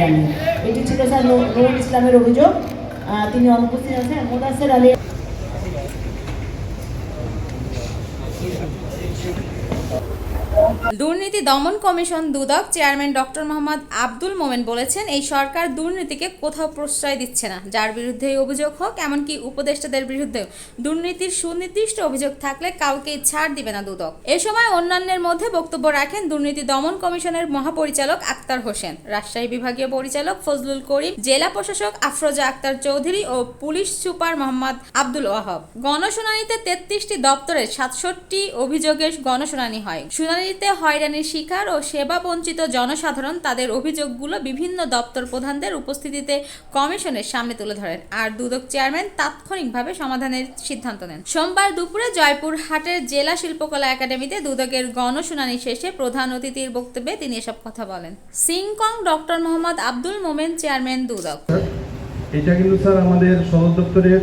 জানি এটি ছিল স্যার নুরুল ইসলামের অভিযোগ তিনি অনুপস্থিত আছেন। মোদাসের আলী দুর্নীতি দমন কমিশন দুদক চেয়ারম্যান ডক্টর মোহাম্মদ আব্দুল মোমেন বলেছেন, এই সরকার দুর্নীতিকে কোথাও প্রশ্রয় দিচ্ছে না। যার বিরুদ্ধে অভিযোগ হোক, এমনকি উপদেষ্টাদের দুর্নীতির সুনির্দিষ্ট অভিযোগ থাকলে ছাড় দিবে না দুদক। এ সময় অন্যান্যের মধ্যে বক্তব্য রাখেন দুর্নীতি দমন কমিশনের মহাপরিচালক আক্তার হোসেন। রাজশাহী বিভাগীয় পরিচালক ফজলুল করিম, জেলা প্রশাসক আফরোজা আক্তার চৌধুরী ও পুলিশ সুপার মোহাম্মদ আব্দুল ওয়াহাব। গণশুনানিতে তেত্রিশটি দপ্তরের সাতষট্টি অভিযোগের গণশুনানি হয়। শুনানিতে হয়রানির শিকার ও সেবা বঞ্চিত জনসাধারণ তাদের অভিযোগগুলো বিভিন্ন দপ্তর প্রধানদের উপস্থিতিতে কমিশনের সামনে তুলে ধরেন। আর দুদক চেয়ারম্যান তাৎক্ষণিকভাবে সমাধানের সিদ্ধান্ত নেন। সোমবার দুপুরে জয়পুর হাটের জেলা শিল্পকলা একাডেমিতে দুদকের গণশুনানি শেষে প্রধান অতিথির বক্তব্যে তিনি এসব কথা বলেন। সিংকং ডক্টর মোহাম্মদ আব্দুল মোমেন, চেয়ারম্যান দুদক। এটা কিন্তু স্যার আমাদের সদর দপ্তরের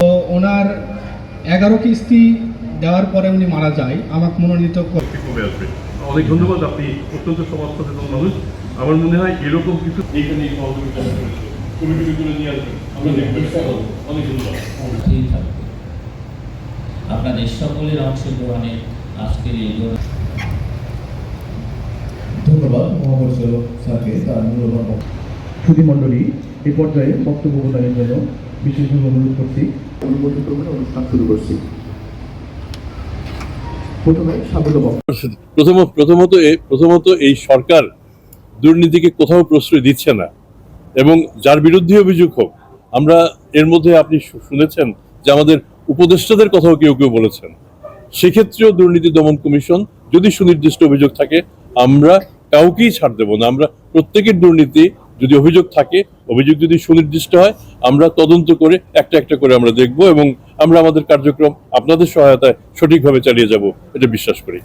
তো ওনার এগারো কিস্তি দেওয়ার পরে উনি মারা যায় আমাকে মনোনীত করে কবে আসবে অনেক ধন্যবাদ আপনি অত্যন্ত সমাজ সচেতন মানুষ আমার মনে হয় এরকম কিছু এইখানে এই সহযোগিতা করেছে। নিয়ে আমরা অনেক ধন্যবাদ। আপনাদের সকলের অংশগ্রহণে আজকের এই ধন্যবাদ মহাপরিচালক স্যারকে তার মূল্যবান সুধীমণ্ডলী এই পর্যায়ে বক্তব্য প্রদানের জন্য বিশেষভাবে অনুরোধ করছি। অনুমোদিত করে অনুষ্ঠান শুরু করছি। প্রথমে স্বাগত প্রথম প্রথমত প্রথমত এই সরকার দুর্নীতিকে কোথাও প্রশ্রয় দিচ্ছে না এবং যার বিরুদ্ধে অভিযোগ হোক আমরা এর মধ্যে আপনি শুনেছেন যে আমাদের উপদেষ্টাদের কথাও কেউ কেউ বলেছেন। সেক্ষেত্রেও দুর্নীতি দমন কমিশন যদি সুনির্দিষ্ট অভিযোগ থাকে আমরা কাউকেই ছাড় দেব না। আমরা প্রত্যেকের দুর্নীতি যদি অভিযোগ থাকে, অভিযোগ যদি সুনির্দিষ্ট হয়, আমরা তদন্ত করে একটা একটা করে আমরা দেখব এবং আমরা আমাদের কার্যক্রম আপনাদের সহায়তায় সঠিকভাবে চালিয়ে যাব, এটা বিশ্বাস করি।